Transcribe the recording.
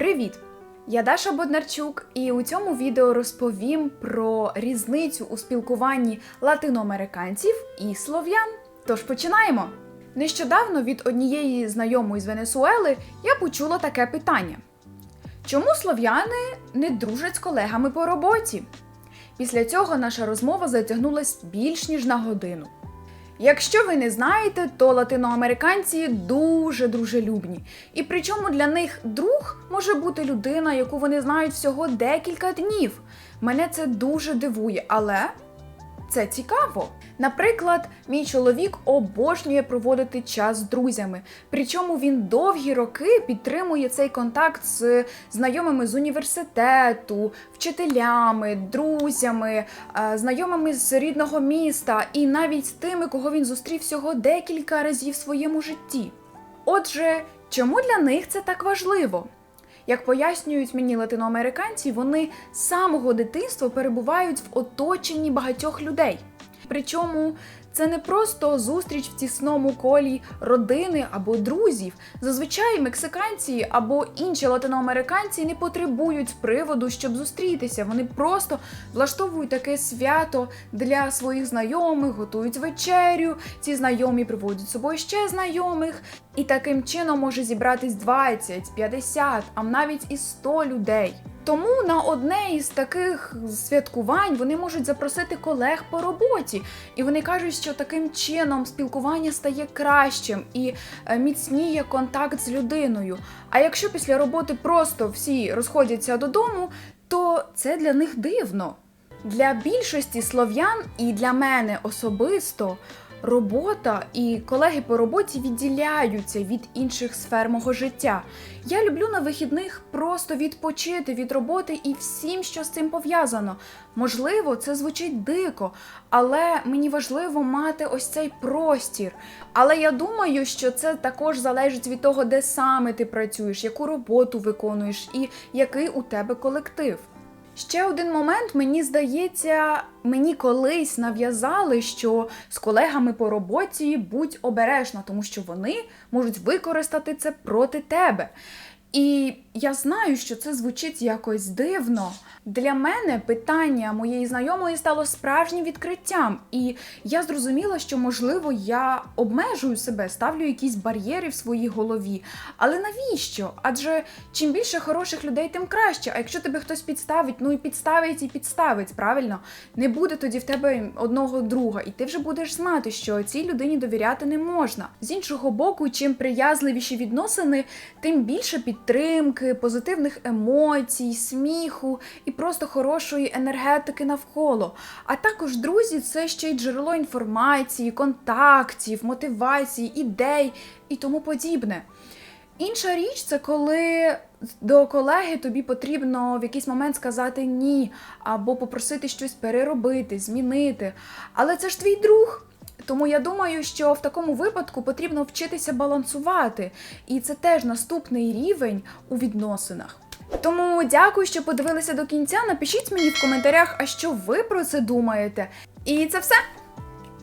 Привіт! Я Даша Боднарчук, і у цьому відео розповім про різницю у спілкуванні латиноамериканців і слов'ян. Тож починаємо. Нещодавно від однієї знайомої з Венесуели я почула таке питання: чому слов'яни не дружать з колегами по роботі? Після цього наша розмова затягнулась більш ніж на годину. Якщо ви не знаєте, то латиноамериканці дуже дружелюбні. І причому для них друг може бути людина, яку вони знають всього декілька днів. Мене це дуже дивує, але це цікаво. Наприклад, мій чоловік обожнює проводити час з друзями. Причому він довгі роки підтримує цей контакт з знайомими з університету, вчителями, друзями, е, знайомими з рідного міста і навіть з тими, кого він зустрів всього декілька разів в своєму житті. Отже, чому для них це так важливо? Як пояснюють мені латиноамериканці, вони з самого дитинства перебувають в оточенні багатьох людей. Причому це не просто зустріч в тісному колі родини або друзів. Зазвичай мексиканці або інші латиноамериканці не потребують приводу, щоб зустрітися. Вони просто влаштовують таке свято для своїх знайомих, готують вечерю. Ці знайомі приводять з собою ще знайомих, і таким чином може зібратись 20, 50, а навіть і 100 людей. Тому на одне із таких святкувань вони можуть запросити колег по роботі, і вони кажуть, що таким чином спілкування стає кращим і е, міцніє контакт з людиною. А якщо після роботи просто всі розходяться додому, то це для них дивно. Для більшості слов'ян і для мене особисто робота і колеги по роботі відділяються від інших сфер мого життя. Я люблю на вихідних просто відпочити від роботи і всім, що з цим пов'язано. Можливо, це звучить дико, але мені важливо мати ось цей простір. Але я думаю, що це також залежить від того, де саме ти працюєш, яку роботу виконуєш і який у тебе колектив. Ще один момент, мені здається, мені колись нав'язали, що з колегами по роботі будь обережна, тому що вони можуть використати це проти тебе. І я знаю, що це звучить якось дивно. Для мене питання моєї знайомої стало справжнім відкриттям, і я зрозуміла, що можливо я обмежую себе, ставлю якісь бар'єри в своїй голові. Але навіщо? Адже чим більше хороших людей, тим краще. А якщо тебе хтось підставить, ну і підставить і підставить, правильно? Не буде тоді в тебе одного друга, і ти вже будеш знати, що цій людині довіряти не можна. З іншого боку, чим приязливіші відносини, тим більше підтримки, позитивних емоцій, сміху і просто хорошої енергетики навколо. А також друзі, це ще й джерело інформації, контактів, мотивації, ідей і тому подібне. Інша річ це коли до колеги тобі потрібно в якийсь момент сказати ні, або попросити щось переробити, змінити. Але це ж твій друг. Тому я думаю, що в такому випадку потрібно вчитися балансувати, і це теж наступний рівень у відносинах. Тому дякую, що подивилися до кінця. Напишіть мені в коментарях, а що ви про це думаєте. І це все.